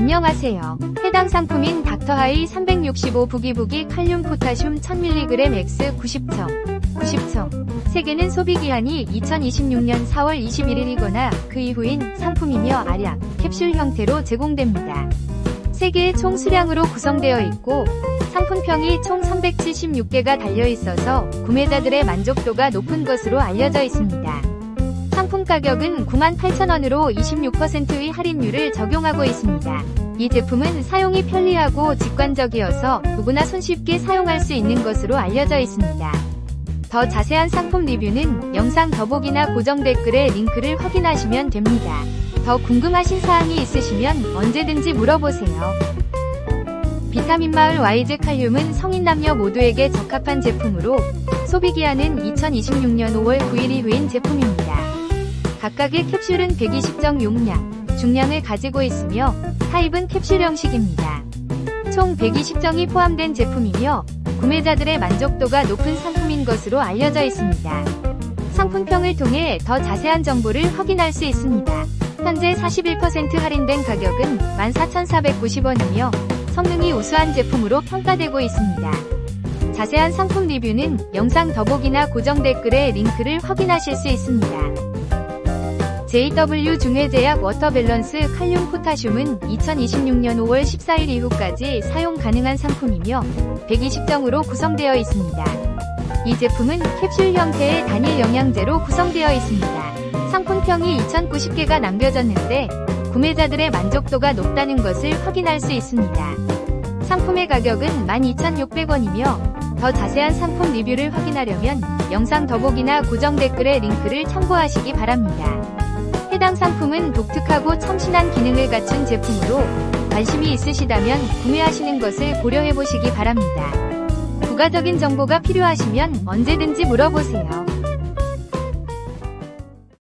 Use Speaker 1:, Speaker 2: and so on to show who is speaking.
Speaker 1: 안녕하세요. 해당 상품인 닥터하이 365 부기부기 칼륨 포타슘 1000mg X 90청, 90청. 세개는 소비기한이 2026년 4월 21일이거나 그 이후인 상품이며 알약, 캡슐 형태로 제공됩니다. 3개의 총 수량으로 구성되어 있고 상품평이 총 376개가 달려 있어서 구매자들의 만족도가 높은 것으로 알려져 있습니다. 상품 가격은 98,000원으로 26%의 할인율을 적용하고 있습니다. 이 제품은 사용이 편리하고 직관적이어서 누구나 손쉽게 사용할 수 있는 것으로 알려져 있습니다. 더 자세한 상품 리뷰는 영상 더보기나 고정 댓글에 링크를 확인하시면 됩니다. 더 궁금하신 사항이 있으시면 언제든지 물어보세요. 비타민 마을 와이즈 칼륨은 성인 남녀 모두에게 적합한 제품으로 소비기한은 2026년 5월 9일 이후인 제품입니다. 각각의 캡슐은 120정 용량, 중량을 가지고 있으며 타입은 캡슐 형식입니다. 총 120정이 포함된 제품이며 구매자들의 만족도가 높은 상품인 것으로 알려져 있습니다. 상품평을 통해 더 자세한 정보를 확인할 수 있습니다. 현재 41% 할인된 가격은 14,490원이며 성능이 우수한 제품으로 평가되고 있습니다. 자세한 상품 리뷰는 영상 더보기나 고정 댓글에 링크를 확인하실 수 있습니다. JW 중해제약 워터밸런스 칼륨 포타슘은 2026년 5월 14일 이후까지 사용 가능한 상품이며 120정으로 구성되어 있습니다. 이 제품은 캡슐 형태의 단일 영양제로 구성되어 있습니다. 상품평이 2090개가 남겨졌는데 구매자들의 만족도가 높다는 것을 확인할 수 있습니다. 상품의 가격은 12,600원이며 더 자세한 상품 리뷰를 확인하려면 영상 더보기나 고정 댓글에 링크를 참고하시기 바랍니다. 해당 상품은 독특하고 참신한 기능을 갖춘 제품으로 관심이 있으시다면 구매하시는 것을 고려해 보시기 바랍니다. 부가적인 정보가 필요하시면 언제든지 물어보세요.